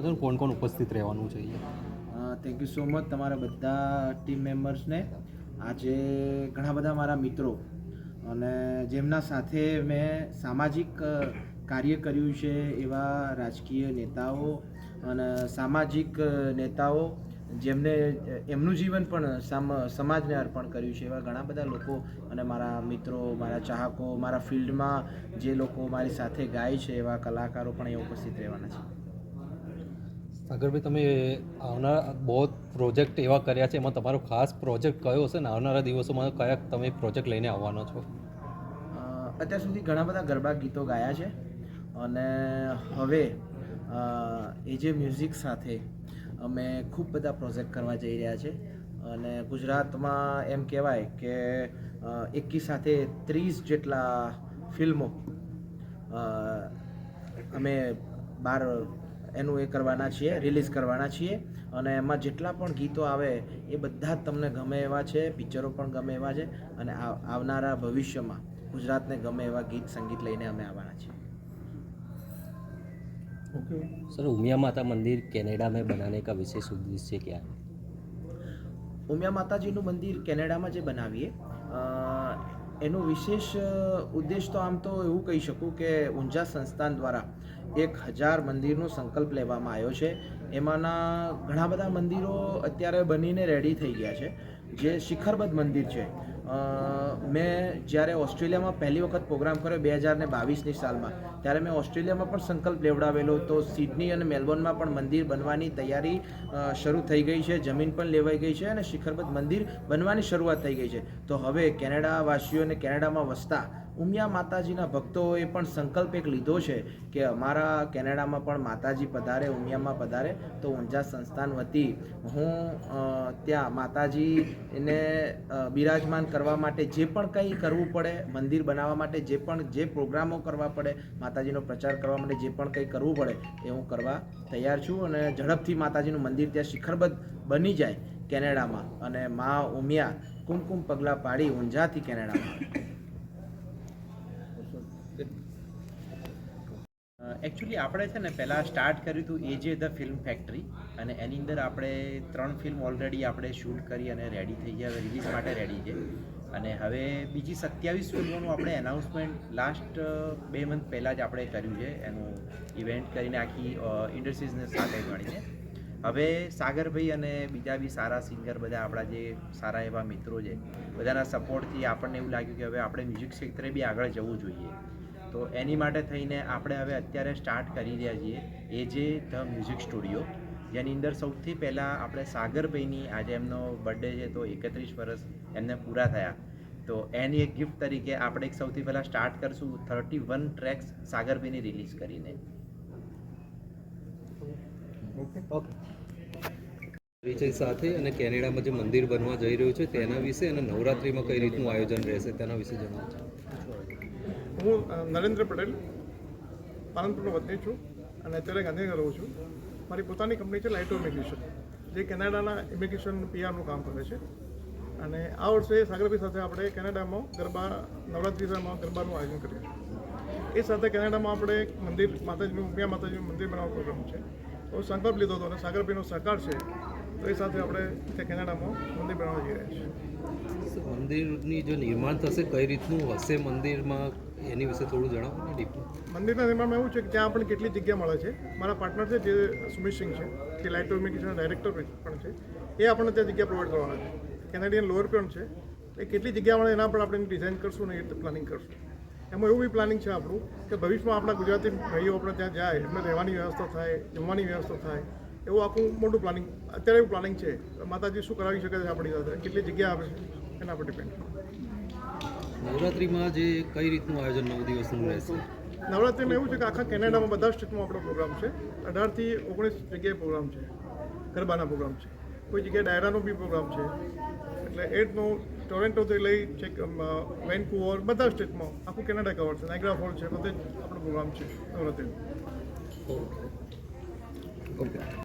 હજુ કોણ કોણ ઉપસ્થિત રહેવાનું છે થેન્ક યુ સો મચ તમારા બધા ટીમ મેમ્બર્સને આજે ઘણા બધા મારા મિત્રો અને જેમના સાથે મેં સામાજિક કાર્ય કર્યું છે એવા રાજકીય નેતાઓ અને સામાજિક નેતાઓ જેમને એમનું જીવન પણ સમાજને અર્પણ કર્યું છે એવા ઘણા બધા લોકો અને મારા મિત્રો, મારા ચાહકો, મારા ફિલ્ડમાં જે લોકો મારી સાથે ગાય છે એવા કલાકારો પણ એ ઉપસ્થિત રહેવાના છે. સાગરભાઈ તમે આવનાર બહુ પ્રોજેક્ટ એવા કર્યા છે, એમાં તમારો ખાસ પ્રોજેક્ટ કયો હશે ને? આવનારા દિવસોમાં કયા તમે પ્રોજેક્ટ લઈને આવવાનો છો? અત્યાર સુધી ઘણા બધા ગરબા ગીતો ગાયા છે અને હવે એ જે મ્યુઝિક સાથે અમે ખૂબ બધા પ્રોજેક્ટ કરવા જઈ રહ્યા છે અને ગુજરાતમાં એમ કહેવાય કે એકી સાથે ત્રીસ જેટલા ફિલ્મો અમે બાર એનું એ કરવાના છીએ રિલીઝ કરવાના છીએ અને એમાં જેટલા પણ ગીતો આવે એ બધા જ તમને ગમે એવા છે પિક્ચરો પણ ગમે એવા છે અને આવ- આવનારા ભવિષ્યમાં ગુજરાતને ગમે એવા ગીત સંગીત લઈને અમે આવવાના છીએ सर उमिया माता मंदिर कनाडा में बनाने का विशेष उद्देश्य क्या है ઉમિયા માતાજીનું મંદિર કેનેડામાં જે બનાવીએ અ, એનો વિશેષ ઉદ્દેશ તો આમ તો એવું કહી શકું કે ઊંઝા સંસ્થાન દ્વારા એક હજાર મંદિરનો સંકલ્પ લેવામાં આવ્યો છે. એમાંના ઘણા બધા મંદિરો અત્યારે બનીને રેડી થઈ ગયા છે. જે શિખરબદ્ધ મંદિર છે. મેં જ્યારે ઓસ્ટ્રેલિયામાં પહેલી વખત પ્રોગ્રામ કર્યો બે હજાર ને બાવીસની સાલમાં, ત્યારે મેં ઓસ્ટ્રેલિયામાં પણ સંકલ્પ લેવડાવેલો તો સિડની અને મેલબોર્નમાં પણ મંદિર બનવાની તૈયારી શરૂ થઈ ગઈ છે, જમીન પણ લેવાઈ ગઈ છે અને શિખરબદ્ધ મંદિર બનવાની શરૂઆત થઈ ગઈ છે. તો હવે કેનેડાવાસીઓને કેનેડામાં વસતા ઉમિયા માતાજીના ભક્તોએ પણ સંકલ્પ એક લીધો છે કે અમારા કેનેડામાં પણ માતાજી પધારે, ઉમિયામાં પધારે, તો ઊંઝા સંસ્થાન વતી હું ત્યાં માતાજીને બિરાજમાન કરવા માટે જે પણ કંઈ કરવું પડે, મંદિર બનાવવા માટે જે પણ, જે પ્રોગ્રામો કરવા પડે, માતાજીનો પ્રચાર કરવા માટે જે પણ કંઈ કરવું પડે એ હું કરવા તૈયાર છું અને ઝડપથી માતાજીનું મંદિર ત્યાં શિખરબદ્ધ બની જાય કેનેડામાં. અને મા ઉમિયા કુમકુમ પગલાં પાડી ઊંઝાથી કેનેડામાં. એકચ્યુઅલી આપણે છે ને પહેલાં સ્ટાર્ટ કર્યું હતું એ જે ધ ફિલ્મ ફેક્ટરી અને એની અંદર આપણે ત્રણ ફિલ્મ ઓલરેડી આપણે શૂટ કરી અને રેડી થઈ ગયા, હવે રિલીઝ માટે રેડી છે. અને હવે બીજી સત્યાવીસ ફિલ્મોનું આપણે એનાઉન્સમેન્ટ લાસ્ટ બે મંથ પહેલાં જ આપણે કર્યું છે. એનું ઇવેન્ટ કરીને આખી ઇન્ડસ્ટ્રીઝને સાથે મળીને હવે સાગરભાઈ અને બીજા બી સારા સિંગર બધા આપણા જે સારા એવા મિત્રો છે, બધાના સપોર્ટથી આપણને એવું લાગ્યું કે હવે આપણે મ્યુઝિક ક્ષેત્રે બી આગળ જવું જોઈએ. તો એની માટે થઈને આપણે હવે અત્યારે સ્ટાર્ટ કરી રહ્યા છીએ. એ જે ધ મ્યુઝિક સ્ટુડિયો જેની અંદર સૌથી પહેલાં આપણે સાગરભાઈની આજે એમનો બર્થડે છે તો એકત્રીસ વર્ષ એમને પૂરા થયા. તો એની એક ગિફ્ટ તરીકે આપણે એક સૌથી પહેલાં સ્ટાર્ટ કરશું થર્ટી વન ટ્રેક્સ સાગરભાઈની રિલીઝ કરીને. પરિચય સાથે અને કેનેડામાં જે મંદિર બનવા જઈ રહ્યું છે તેના વિશે અને નવરાત્રિમાં કઈ રીતનું આયોજન રહેશે તેના વિશે જણાવજો હું નરેન્દ્ર પટેલ, પાલનપુરનો વતની છું અને અત્યારે ગાંધીનગર રહું છું. મારી પોતાની કંપની છે લાઇટો ઇમિગ્રેશન જે કેનેડાના ઇમિગ્રેશન પીઆરનું કામ કરે છે. અને આ વર્ષે સાગરભાઈ સાથે આપણે કેનેડામાં ગરબા, નવરાત્રિમાં ગરબાનું આયોજન કરીએ છીએ. એ સાથે કેનેડામાં આપણે એક મંદિર, માતાજીનું, ઉમિયા માતાજીનું મંદિર બનાવવાનો પ્રોગ્રામ છે. તો સંકલ્પ લીધો હતો અને સાગરભાઈનો સહકાર છે, તો એ સાથે આપણે ત્યાં કેનેડામાં મંદિર બનાવવા જઈ રહ્યા છીએ. મંદિરની જો નિર્માણ થશે, કઈ રીતનું હશે મંદિરમાં? એની વિશે થોડું જણાવો ને ડીપ મંદિરના નિર્માણમાં એવું છે કે ત્યાં આપણને કેટલી જગ્યા મળે છે. મારા પાર્ટનર છે જે સુમિત સિંહ છે, જે લાઇટ ઇમિગ્રેશનના ડાયરેક્ટર પણ છે, એ આપણને ત્યાં જગ્યા પ્રોવાઈડ કરવાના છે. કેનેડિયન લોઅર પણ છે, એ કેટલી જગ્યા મળે એના પર આપણે ડિઝાઇન કરશું ને એ પ્લાનિંગ કરશું. એમાં એવું બી પ્લાનિંગ છે આપણું કે ભવિષ્યમાં આપણા ગુજરાતી ભાઈઓ આપણે ત્યાં જાય, એમને રહેવાની વ્યવસ્થા થાય, જમવાની વ્યવસ્થા થાય, એવું આખું મોટું પ્લાનિંગ અત્યારે એવું પ્લાનિંગ છે. માતાજી શું કરાવી શકે છે આપણી સાથે? કેટલી જગ્યા આપે છે? એના પર ડિપેન્ડ નવરાત્રિમાં જે કઈ રીતનું આયોજન નવ દિવસનું રહેશે? નવરાત્રિમાં એવું છે કે આખા કેનેડામાં બધા સ્ટેટમાં આપણો પ્રોગ્રામ છે. અઢારથી ઓગણીસ જગ્યાએ પ્રોગ્રામ છે. ગરબાના પ્રોગ્રામ છે. કોઈ જગ્યાએ ડાયરાનો બી પ્રોગ્રામ છે. એટલે એટનો ટોરેન્ટોથી લઈ છેક વેનકુવર બધા સ્ટેટમાં આખું કેનેડા કવર છે. નાઇગ્રા ફોલ છે બધે જ આપણો પ્રોગ્રામ છે નવરાત્રિનો. ઓકે.